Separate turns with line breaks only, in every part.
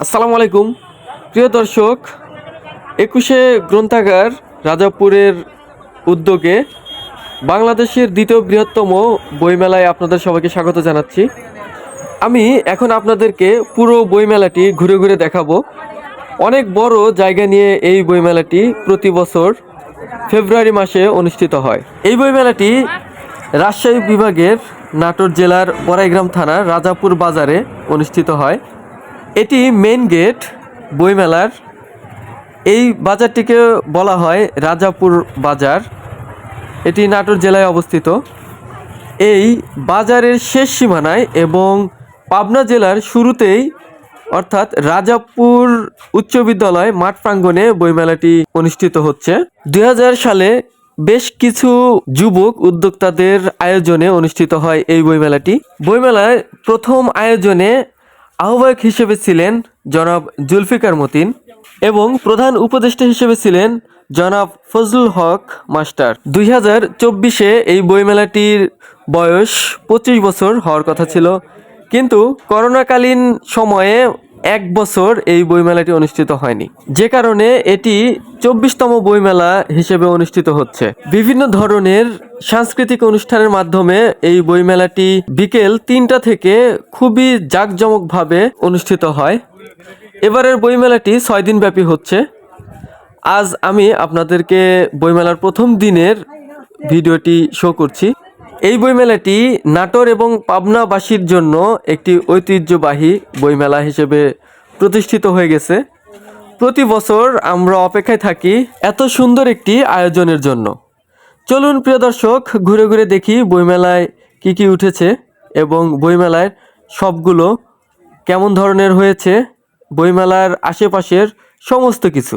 আসসালামু আলাইকুম। প্রিয় দর্শক, একুশে গ্রন্থাগার রাজাপুরের উদ্যোগে বাংলাদেশের দ্বিতীয় বৃহত্তম বইমেলায় আপনাদের সবাইকে স্বাগত জানাচ্ছি। আমি এখন আপনাদেরকে পুরো বইমেলাটি ঘুরে ঘুরে দেখাবো। অনেক বড় জায়গা নিয়ে এই বইমেলাটি প্রতি বছর ফেব্রুয়ারি মাসে অনুষ্ঠিত হয়। এই বইমেলাটি রাজশাহী বিভাগের নাটোর জেলার বড়াইগ্রাম থানার রাজাপুর বাজারে অনুষ্ঠিত হয়। এটি মেন গেট বইমেলার। এই বাজারটিকে বলা হয় রাজাপুর বাজার। এটি নাটোর জেলায় অবস্থিত। এই বাজারের শেষ সীমানায় এবং পাবনা জেলার শুরুতেই অর্থাৎ রাজাপুর উচ্চ বিদ্যালয় মাঠ প্রাঙ্গণে বইমেলাটি অনুষ্ঠিত হচ্ছে। দু হাজার সালে বেশ কিছু যুবক উদ্যোক্তাদের আয়োজনে অনুষ্ঠিত হয় এই বইমেলাটি। বইমেলায় প্রথম আয়োজনে আহ্বায়ক হিসেবে ছিলেন জনাব জুলফিকার মতিন এবং প্রধান উপদেষ্টা হিসেবে ছিলেন জনাব ফজলুল হক মাস্টার। দুই হাজার চব্বিশে এই বইমেলাটির বয়স পঁচিশ বছর হওয়ার কথা ছিল। কিন্তু করোনাকালীন সময়ে এক বছর এই বইমেলাটি অনুষ্ঠিত হয়নি। যে কারণে এটি চব্বিশতম বইমেলা হিসেবে অনুষ্ঠিত হচ্ছে। বিভিন্ন ধরনের সাংস্কৃতিক অনুষ্ঠানের মাধ্যমে এই বইমেলাটি বিকেল তিনটা থেকে খুবই জাঁকজমকভাবে অনুষ্ঠিত হয়। এবারের বইমেলাটি ছয় দিন ব্যাপী হচ্ছে। আজ আমি আপনাদেরকে বইমেলার প্রথম দিনের ভিডিওটি শো করছি। এই বইমেলাটি নাটোর এবং পাবনাবাসীর জন্য একটি ঐতিহ্যবাহী বইমেলা হিসেবে প্রতিষ্ঠিত হয়ে গেছে। প্রতি বছর আমরা অপেক্ষায় থাকি এত সুন্দর একটি আয়োজনের জন্য। চলুন প্রিয় দর্শক, ঘুরে ঘুরে দেখি বইমেলায় কি কি উঠেছে এবং বইমেলায় সবগুলো কেমন ধরনের হয়েছে, বইমেলার আশেপাশের সমস্ত কিছু।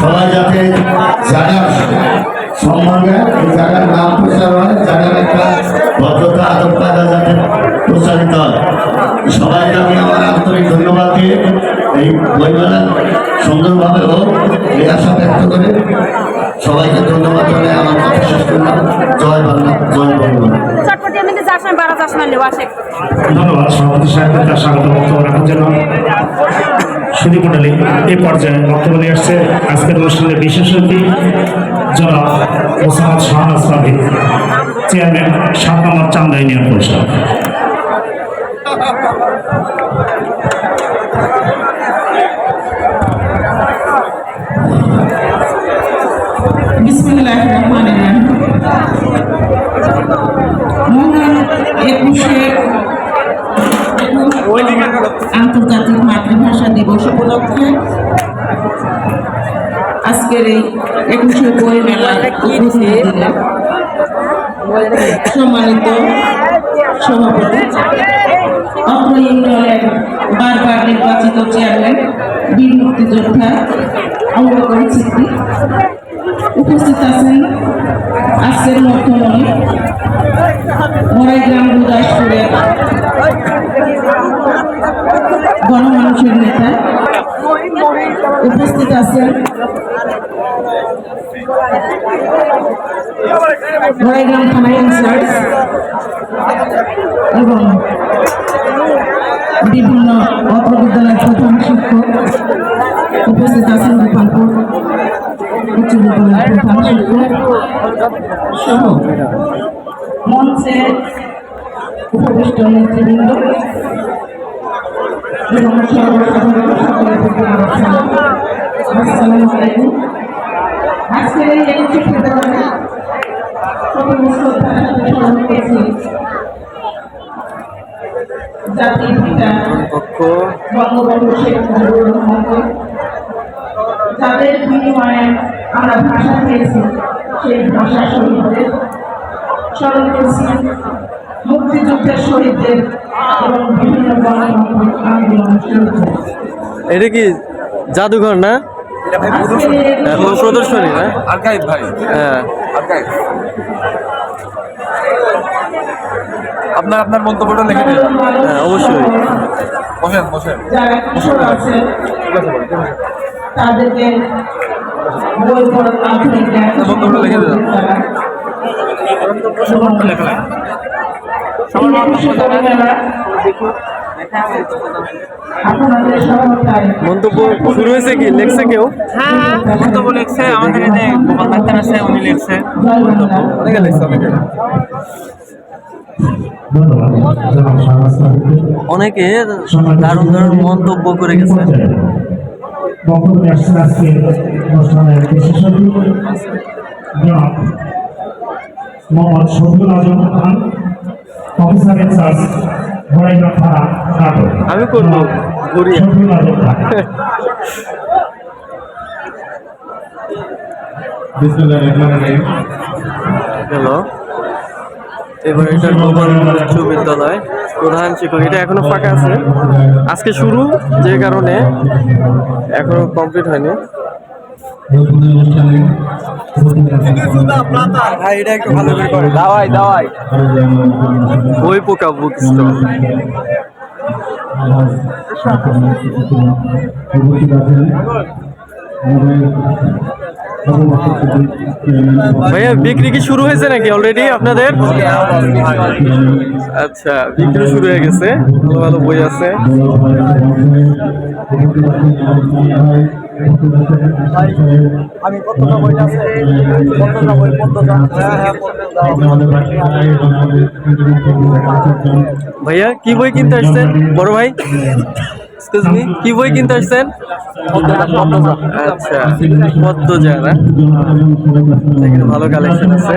সবাই যাতে জায়গার সম্মান এই জায়গার
চটপটি আমি যাস না বারা যাস না লেওয়া শেখ
ধন্যবাদ সভাপতি সাহেবকে তার স্বাগত বক্তব্য রাখার জন্য। সুদী মন্ডলী এই পর্যায়ে বক্তব্য নিয়ে আসছে আজকের অনুষ্ঠানের বিশেষ অতিথি জনাব মোসাম্মদ শাহানাজ সাবিক চেয়ারম্যান সাত নম্বর চান্দা ইউনিয়ন পরিষদ।
বিসমিল্লাহ। আজকের এই একুশে বই দিনে সম্মানিত সভাপতি অত্র বারবার নির্বাচিত চেয়ারম্যান, বীর মুক্তিযোদ্ধা উপস্থিত আছেন আজকের মধ্যমণি মরাইগ্রাম গুদাসপুরের গণমানুষের নেতা উপস্থিত আছেন। এবং বিভিন্ন অত্র প্রধান শিক্ষক উপস্থিত আছেন গোপালপুর উচ্চ বিদ্যালয়ের প্রধান শিক্ষক সহ মঞ্চে উপবিষ্ট নেতৃবৃন্দ এবং সর্বসাধারণ সকলের প্রতি আমার সালাম। আসসালামু আলাইকুম আজকের এই একুশে ফেব্রুয়ারি পিতা বঙ্গবন্ধু শেখ মুজিবুর রহমানকে যাদের বিনিময়ে আমরা ভাষা পেয়েছি, সেই ভাষা শহীদদের স্মরণ করছি মুক্তিযুদ্ধের শহীদদের এবং বিভিন্ন গণতন্ত্র আন্দোলনের শহীদদের
এটা কি জাদুঘর না? হ্যাঁ, প্রদর্শনী না?
আর্কাইভ ভাই।
হ্যাঁ।
আর্কাইভ। আপনার আপনার মন্তব্যটা লিখে দিন।
হ্যাঁ, অবশ্যই।
বসেন বসেন।
তাদেরকে
বক্তব্য লিখে দিন।
তারা আপনাদের
মন্তব্য শুরু হয়েছে কি? লেখছে কেউ?
হ্যাঁ
বক্তব্য লিখছে আমাদের যে গোপাল ডাক্তার আছে উনি লিখছে।
অনেকে লিখছে অনেকে।
অনেকে দারুণ দারুণ মন্তব্য করে গেছে।
বক্তব্য আসছেন আজকে অনুষ্ঠানের বিশেষজ্ঞ মোহাম্মদ শফিউল আজম খান। নাটক
আমি করব ঘুরিয়ে
আজম
এবার এটা গোপাল উচ্চ বিদ্যালয় প্রধান শিক্ষক। এটা এখনও ফাঁকা আছে। আজকে শুরু যে কারণে এখনও কমপ্লিট হয়নি।
ভাই এটা একটু ভালো করে করে দাওয়াই দাওয়াই।
বই পোকা বুক স্টল ভাইয়া বিক্রি কি শুরু হয়েছে নাকি অলরেডি আপনাদের? আচ্ছা বিক্রি শুরু হয়ে গেছে। ভালো ভালো বই আছে।
আমি কতটা বইটা আছে? কতটা বই পদ্মজা হ্যাঁ হ্যাঁ
ভাইয়া কি বই কিনতে আসছেন? বড় ভাই? এক্সকিউজ মি কি বই কিনতে আসছেন? আচ্ছা পদ্মজা না ভালো কালেকশন আছে।